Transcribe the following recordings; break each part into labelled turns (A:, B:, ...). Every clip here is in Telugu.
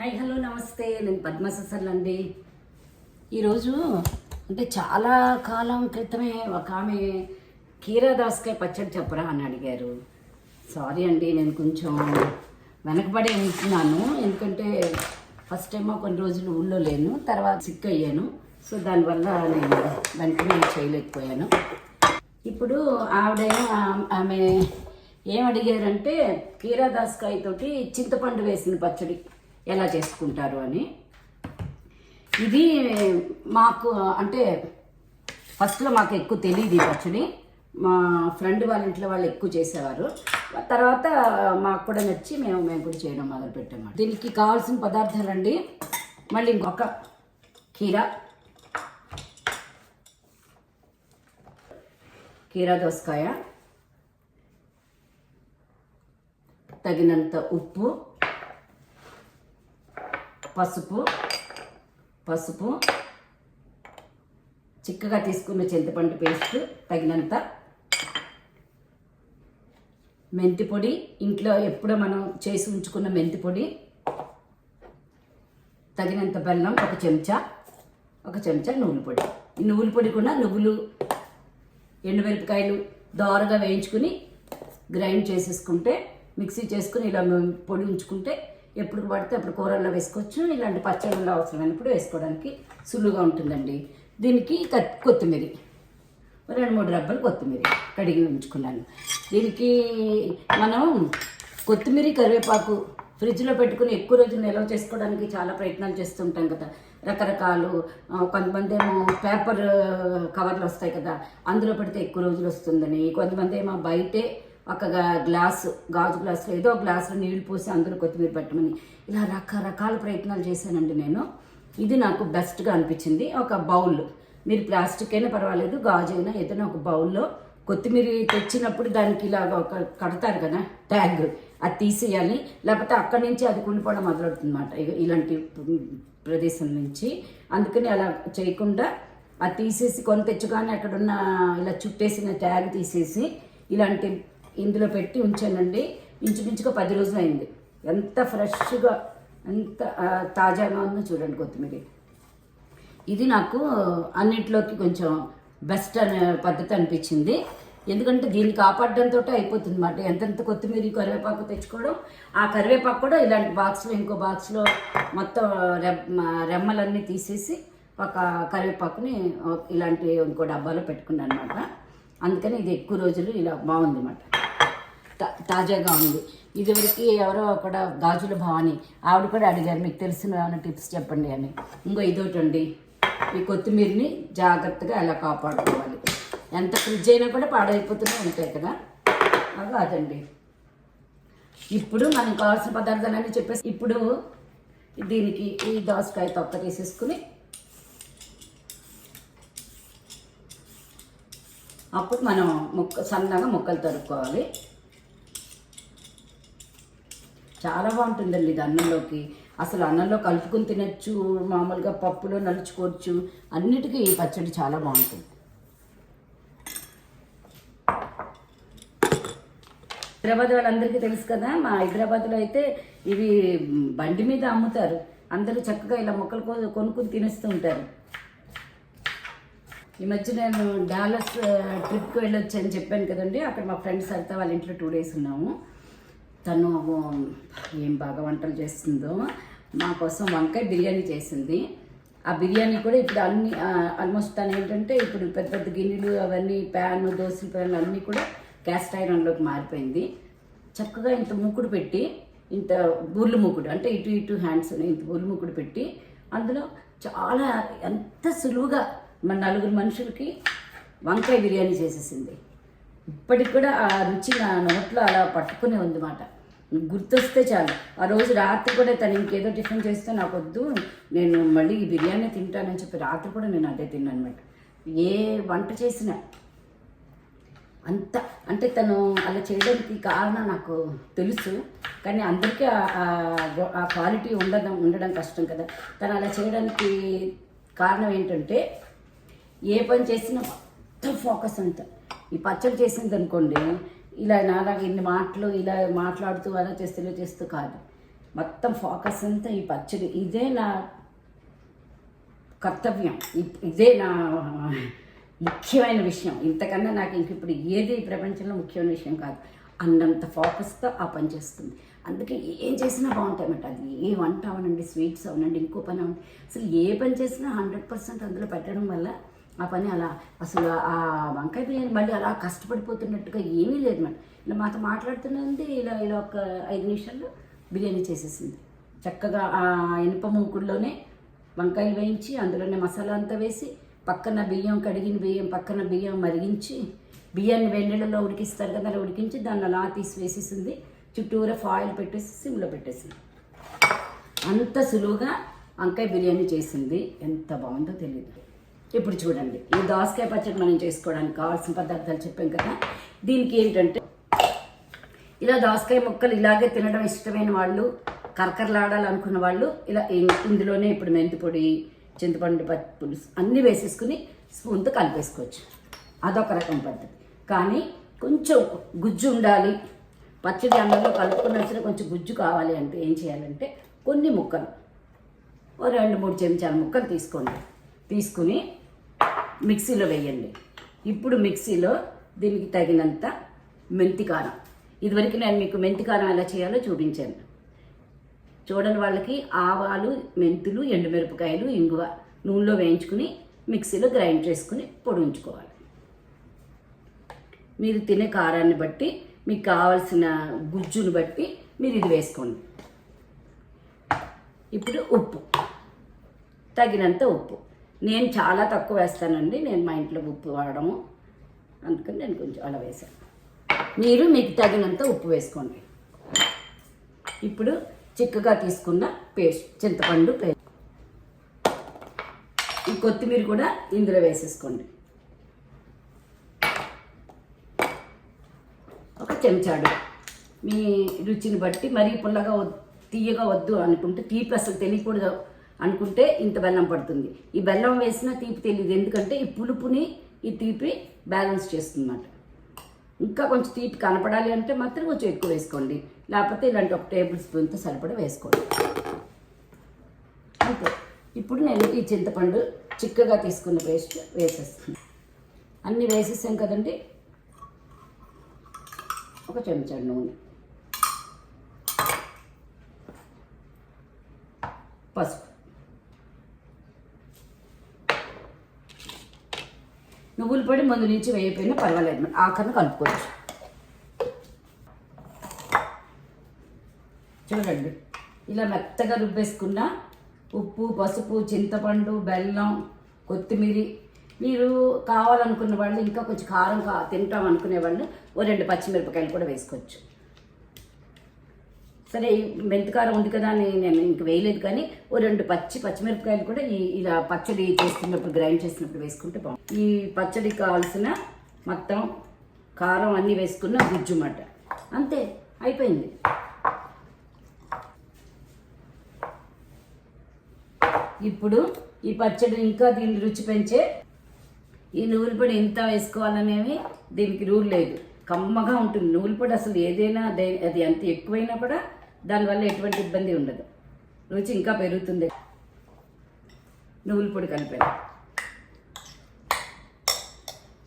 A: హాయ్ హలో నమస్తే. నేను పద్మససల్ అండి. ఈరోజు అంటే చాలా కాలం క్రితమే ఒక ఆమె కీరాదాస్కాయ పచ్చడి చెప్పరా అని అడిగారు. సారీ అండి నేను కొంచెం వెనకబడి ఉంటున్నాను. ఎందుకంటే ఫస్ట్ ఏమో కొన్ని రోజులు ఊళ్ళో లేను తర్వాత సిక్ అయ్యాను. సో దానివల్ల నేను వెంటనే చేయలేకపోయాను. ఇప్పుడు ఆవిడేమో ఆమె ఏం అడిగారంటే కీరా తోటి చింతపండు వేసిన పచ్చడి. ఎలా చేసుకుంటారు అని. ఇది మాకు అంటే ఫస్ట్లో మాకు ఎక్కువ తెలియదు ఈ పచ్చడి మా ఫ్రెండ్ వాళ్ళ ఇంట్లో వాళ్ళు ఎక్కువ చేసేవారు. తర్వాత మాకు కూడా నచ్చి మేము మేము కూడా చేయడం మొదలుపెట్టాము దీనికి కావాల్సిన పదార్థాలండి. మళ్ళీ ఇంకొక కీరా. కీరా దోసకాయ. తగినంత ఉప్పు. పసుపు పసుపు చిక్కగా తీసుకున్న చింతపండు పేస్ట్ తగినంత. మెంతి పొడి ఇంట్లో ఎప్పుడో మనం చేసి ఉంచుకున్న మెంతి పొడి. తగినంత బెల్లం ఒక చెంచా ఒక చెంచా నువ్వుల పొడి. ఈ నువ్వుల పొడి కూడా నువ్వులు ఎండుమిరపకాయలు దోరగా వేయించుకుని గ్రైండ్ చేసేసుకుంటే మిక్సీ చేసుకుని ఇలా పొడి ఉంచుకుంటే ఎప్పుడు పడితే అప్పుడు కూరల్లో వేసుకోవచ్చు. ఇలాంటి పచ్చళ్ళలో అవసరమైనప్పుడు వేసుకోవడానికి సులువుగా ఉంటుందండి. దీనికి కొత్తిమీర. రెండు మూడు రబ్బలు కొత్తిమీర కడిగి ఉంచుకున్నాను. దీనికి మనం కొత్తిమీర కరివేపాకు ఫ్రిడ్జ్లో పెట్టుకుని ఎక్కువ రోజులు నిల్వ చేసుకోవడానికి చాలా ప్రయత్నాలు చేస్తుంటాం కదా. రకరకాలు కొంతమంది ఏమో పేపర్ కవర్లు వస్తాయి కదా. అందులో పెడితే ఎక్కువ రోజులు వస్తుందని కొంతమంది ఏమో బయటే ఒక గ్లాసు గాజు గ్లాసులో ఏదో గ్లాసులో నీళ్ళు పోసి అందులో కొత్తిమీర పెట్టమని. ఇలా రకరకాల ప్రయత్నాలు చేశానండి నేను. ఇది నాకు బెస్ట్గా అనిపించింది. ఒక బౌల్. మీరు ప్లాస్టిక్ అయినా పర్వాలేదు గాజు అయినా ఏదైనా ఒక బౌల్లో కొత్తిమీర తెచ్చినప్పుడు దానికి ఇలాగ ఒక కడతారు కదా ట్యాగ్. అది తీసేయాలి. లేకపోతే అక్కడి నుంచి అది కుండిపోవడం మొదలవుతుందన్నమాట. ఇలాంటి ప్రదేశం నుంచి. అందుకని అలా చేయకుండా అది తీసేసి కొని తెచ్చుగానే అక్కడున్న ఇలా చుట్టేసిన ట్యాగ్ తీసేసి ఇలాంటి ఇందులో పెట్టి ఉంచానండి. ఇంచుమించుగా పది రోజులు అయింది ఎంత ఫ్రెష్గా ఎంత తాజాగా ఉందో చూడండి కొత్తిమీర. ఇది నాకు అన్నింటిలోకి కొంచెం బెస్ట్ అనే పద్ధతి అనిపించింది. ఎందుకంటే దీన్ని కాపాడడంతో అయిపోతుంది అన్నమాట ఎంతెంత కొత్తిమీర కరివేపాకు తెచ్చుకోవడం ఆ కరివేపాకు కూడా ఇలాంటి బాక్స్లో ఇంకో బాక్స్లో మొత్తం రెమ్మలన్నీ తీసేసి ఒక కరివేపాకుని ఇలాంటి ఇంకో డబ్బాలో పెట్టుకున్నాను అనమాట అందుకని ఇది ఎక్కువ రోజులు ఇలా బాగుంది అన్నమాట తాజాగా ఉంది. ఇదివరకు ఎవరో అక్కడ గాజుల భవాని ఆవిడ కూడా అడిగారు మీకు తెలిసిన ఏమైనా టిప్స్ చెప్పండి అని. ఇంకో ఇదోటి అండి ఈ కొత్తిమీరని జాగ్రత్తగా ఎలా కాపాడుకోవాలి. ఎంత ఫ్రిడ్జ్ అయినా కూడా పాడైపోతూనే ఉంటాయి కదా. అవి అదండి. ఇప్పుడు మనకు కావాల్సిన పదార్థాలన్నీ చెప్పేసి ఇప్పుడు దీనికి ఈ దోసకాయ తొక్క తీసేసుకుని అప్పుడు మనం ముక్క సన్నగా ముక్కలు తరుక్కోవాలి. చాలా బాగుంటుందండి ఇది అన్నంలోకి అసలు అన్నంలో కలుపుకొని తినచ్చు మామూలుగా పప్పులో నలుచుకోవచ్చు అన్నిటికీ ఈ పచ్చడి చాలా బాగుంటుంది. హైదరాబాద్ వాళ్ళందరికీ తెలుసు కదా మా హైదరాబాద్లో అయితే ఇవి బండి మీద అమ్ముతారు. అందరూ చక్కగా ఇలా మొక్కలు కొ- కొనుక్కుని తినేస్తూ ఉంటారు. ఈ మధ్య నేను డాలస్ ట్రిప్కి వెళ్ళొచ్చు అని చెప్పాను కదండి. అక్కడ మా ఫ్రెండ్స్ అంతా వాళ్ళ ఇంట్లో టూ డేస్ ఉన్నాము. తను ఏం బాగా వంటలు చేస్తుందో. మా కోసం వంకాయ బిర్యానీ చేసింది. ఆ బిర్యానీ కూడా ఇప్పుడు అన్ని ఆల్మోస్ట్ తను ఏంటంటే ఇప్పుడు పెద్ద పెద్ద గిన్నెలు అవన్నీ ప్యాన్ దోశల ప్యాన్లు అన్నీ కూడా క్యాస్ట్ ఐరన్లోకి మారిపోయింది. చక్కగా ఇంత మూకుడు పెట్టి ఇంత బుర్లు మూకుడు అంటే ఇటు ఇటు హ్యాండ్స్ ఇంత బుర్లు మూకుడు పెట్టి అందులో చాలా ఎంత సులువుగా మన నలుగురు మనుషులకి వంకాయ బిర్యానీ చేసేసింది. ఇప్పటికి కూడా ఆ రుచి నా నోట్లో అలా పట్టుకునే ఉంది గుర్తొస్తే చాలు. ఆ రోజు రాత్రి కూడా తను ఇంకేదో టిఫిన్ చేస్తే నాకు వద్దు నేను మళ్ళీ ఈ బిర్యానీ తింటానని చెప్పి రాత్రి కూడా నేను అదే తిన్నాను అనమాట ఏ వంట చేసినా అంత అంటే తను అలా చేయడానికి కారణం నాకు తెలుసు కానీ అందరికీ ఆ- ఆ క్వాలిటీ ఉండడం ఉండడం కష్టం కదా. తను అలా చేయడానికి కారణం ఏంటంటే ఏ పని చేసినా మొత్తం ఫోకస్ అంతా. ఈ పచ్చడి చేసింది అనుకోండి ఇలా నాలాగా ఇన్ని మాటలు ఇలా మాట్లాడుతూ అలా చేస్తూ చేస్తూ కాదు. మొత్తం ఫోకస్ అంతా ఈ పచ్చడి. ఇదే నా కర్తవ్యం. ఇ- ఇదే నా ముఖ్యమైన విషయం. ఇంతకన్నా నాకు ఇంక ఇప్పుడు ఏది ఈ ప్రపంచంలో ముఖ్యమైన విషయం కాదు. అన్నంత ఫోకస్తో ఆ పని చేస్తుంది. అందుకే ఏం చేసినా బాగుంటాయన్నమాట. అది ఏ వంట అవనండి స్వీట్స్ అవనండి ఇంకో పని అవ్వండి అసలు ఏ పని చేసినా హండ్రెడ్ పర్సెంట్ అందులో పెట్టడం వల్ల ఆ పని అలా అసలు ఆ వంకాయ బిర్యానీ మళ్ళీ అలా కష్టపడిపోతున్నట్టుగా ఏమీ లేదు మేడం. ఇలా మాతో మాట్లాడుతున్నది ఇలా ఇలా ఒక ఐదు నిమిషాల్లో బిర్యానీ చేసేసింది. చక్కగా ఆ ఇనుప మూకుడులోనే వంకాయలు వేయించి అందులోనే మసాలా అంతా వేసి పక్కన బియ్యం కడిగిన బియ్యం పక్కన బియ్యం మరిగించి బియ్యాన్ని వెన్నెలలో ఉడికిస్తారు కదా అలా ఉడికించి దాన్ని అలా తీసి వేసేసింది. చుట్టూరా ఫాయిల్ పెట్టేసి సిమ్లో పెట్టేసింది. అంత సులువుగా వంకాయ బిర్యానీ చేసింది. ఎంత బాగుందో తెలియదు ఇప్పుడు చూడండి. ఈ దోసకాయ పచ్చడి మనం చేసుకోవడానికి కావాల్సిన పదార్థాలు చెప్పాం కదా. దీనికి ఏంటంటే ఇలా దోసకాయ ముక్కలు ఇలాగే తినడం ఇష్టమైన వాళ్ళు కరకరలాడాలనుకున్న వాళ్ళు ఇలా ఇందులోనే ఇప్పుడు మెంతి పొడి చింతపండు పులుసు అన్నీ వేసేసుకుని స్పూన్తో కలిపేసుకోవచ్చు. అదొక రకం పద్ధతి. కానీ కొంచెం గుజ్జు ఉండాలి. పచ్చడి అన్నంలో కలుపుకున్న సరే కొంచెం గుజ్జు కావాలి అంటే ఏం చేయాలంటే కొన్ని ముక్కలు ఓ రెండు మూడు చెంచాల ముక్కలు తీసుకోండి. తీసుకుని మిక్సీలో వేయండి. ఇప్పుడు మిక్సీలో దీనికి తగినంత మెంతికారం ఇదివరకు నేను మీకు మెంతికారం ఎలా చేయాలో చూపించాను. చూడని వాళ్ళకి ఆవాలు మెంతులు ఎండుమిరపకాయలు ఇంగువ నూనెలో వేయించుకుని మిక్సీలో గ్రైండ్ చేసుకుని పొడి ఉంచుకోవాలి. మీరు తినే కారాన్ని బట్టి మీకు కావాల్సిన గుజ్జును బట్టి మీరు ఇది వేసుకోండి. ఇప్పుడు ఉప్పు. తగినంత ఉప్పు. నేను చాలా తక్కువ వేస్తానండి. నేను మా ఇంట్లో ఉప్పు వాడము. అందుకని నేను కొంచెం అలా వేసాను మీరు మీకు తగినంత ఉప్పు వేసుకోండి. ఇప్పుడు చిక్కగా తీసుకున్న పేస్ట్ చింతపండు పేస్ట్. ఈ కొత్తిమీర కూడా ఇందులో వేసేసుకోండి. ఒక చెంచాడు. మీ రుచిని బట్టి మరీ పుల్లగా తీయగా వద్దు అనుకుంటే తీపి అసలు తెలియకూడదు. అనుకుంటే ఇంత బెల్లం పడుతుంది. ఈ బెల్లం వేసిన తీపి తెలియదు ఎందుకంటే ఈ పులుపుని ఈ తీపి బ్యాలెన్స్ చేస్తుందన్నమాట. ఇంకా కొంచెం తీపి కనపడాలి అంటే మాత్రం కొంచెం ఎక్కువ వేసుకోండి. లేకపోతే ఇలాంటి ఒక టేబుల్ స్పూన్తో సరిపడా వేసుకోండి. అంతే. ఇప్పుడు నేను ఈ చింతపండు చిక్కగా తీసుకున్న పేస్ట్ వేసేస్తాను అన్నీ వేసేసాం కదండి. ఒక చెంచా నూనె. పసుపు. నువ్వుల పొడి ముందు నుంచి వేయకపోయినా పర్వాలేదు అనమాట ఆఖరిని కలుపుకోవచ్చు. చూడండి. ఇలా మెత్తగా రుబ్బేసుకున్న ఉప్పు పసుపు చింతపండు బెల్లం కొత్తిమీర. మీరు కావాలనుకున్న వాళ్ళు ఇంకా కొంచెం కారం కా తింటాం అనుకునే వాళ్ళు ఓ రెండు పచ్చిమిరపకాయలు కూడా వేసుకోవచ్చు. సరే మెంతికారం ఉంది కదా అని నేను ఇంక వేయలేదు కానీ ఓ రెండు పచ్చి పచ్చిమిరపకాయలు కూడా ఈ ఇలా పచ్చడి చేస్తున్నప్పుడు గ్రైండ్ చేసినప్పుడు వేసుకుంటే బాగుంది ఈ పచ్చడికి కావాల్సిన మొత్తం కారం అన్నీ వేసుకున్న గుజ్జు మాట. అంతే అయిపోయింది. ఇప్పుడు ఈ పచ్చడి ఇంకా దీన్ని రుచి పెంచే ఈ నువ్వుల పొడి ఎంత వేసుకోవాలనేవి దీనికి రూల్ లేదు. కమ్మగా ఉంటుంది. నువ్వుల పొడి అసలు ఏదైనా అది ఎంత ఎక్కువైనా కూడా దానివల్ల ఎటువంటి ఇబ్బంది ఉండదు. రుచి ఇంకా పెరుగుతుంది. నువ్వుల పొడి కలిపాను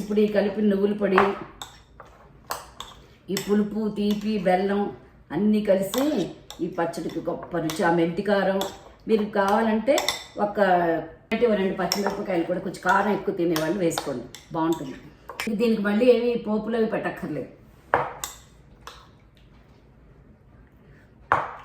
A: ఇప్పుడు ఈ కలిపిన నువ్వుల పొడి ఈ పులుపు తీపి బెల్లం అన్నీ కలిసి ఈ పచ్చడికి గొప్ప రుచి ఆ మెంతికారం మీరు కావాలంటే ఒక రెండు పచ్చిమిరపకాయలు కూడా కొంచెం కారం ఎక్కువ తినేవాళ్ళు వేసుకోండి. బాగుంటుంది. దీనికి మళ్ళీ ఏమి పోపులు అవి పెట్టక్కర్లేదు.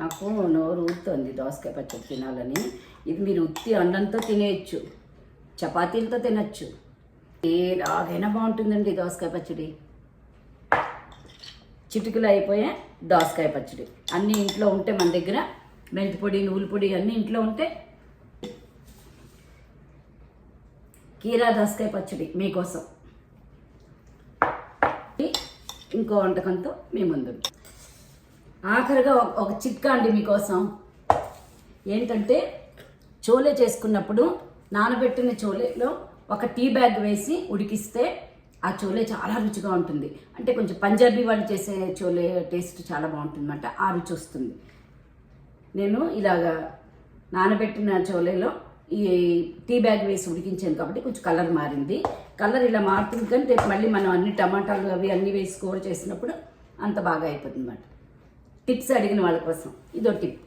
A: నాకు నోరు ఊరుతోంది దోసకాయ పచ్చడి తినాలని. ఇది మీరు ఉత్తి అన్నంతో తినేయచ్చు చపాతీలతో తినచ్చు. ఏ రాగైనా బాగుంటుందండి దోసకాయ పచ్చడి. చిటికలు అయిపోయే దోసకాయ పచ్చడి. అన్నీ ఇంట్లో ఉంటే మన దగ్గర మెంతి పొడి నువ్వుల పొడి అన్నీ ఇంట్లో ఉంటే కీరా దోసకాయ పచ్చడి మీకోసం. ఇంకో వంటకంతో మీ ముందు ఆఖరిగా ఒక- ఒక చిట్కా అండి మీకోసం. ఏంటంటే చోలే చేసుకున్నప్పుడు నానబెట్టిన చోలేలో ఒక టీ బ్యాగ్ వేసి ఉడికిస్తే ఆ చోలే చాలా రుచిగా ఉంటుంది. అంటే కొంచెం పంజాబీ వాళ్ళు చేసే చోలే టేస్ట్ చాలా బాగుంటుంది అనమాట ఆ రుచి వస్తుంది. నేను ఇలాగా నానబెట్టిన చోలేలో ఈ టీ బ్యాగ్ వేసి ఉడికించాను కాబట్టి కొంచెం కలర్ మారింది. కలర్ ఇలా మారుతుంది కానీ రేపు మళ్ళీ మనం అన్ని టమాటాలు అవి అన్నీ వేసి కూర చేసినప్పుడు అంత బాగా అయిపోతుంది అన్నమాట టిప్స్ అడిగిన వాళ్ళ కోసం. ఇదో టిప్.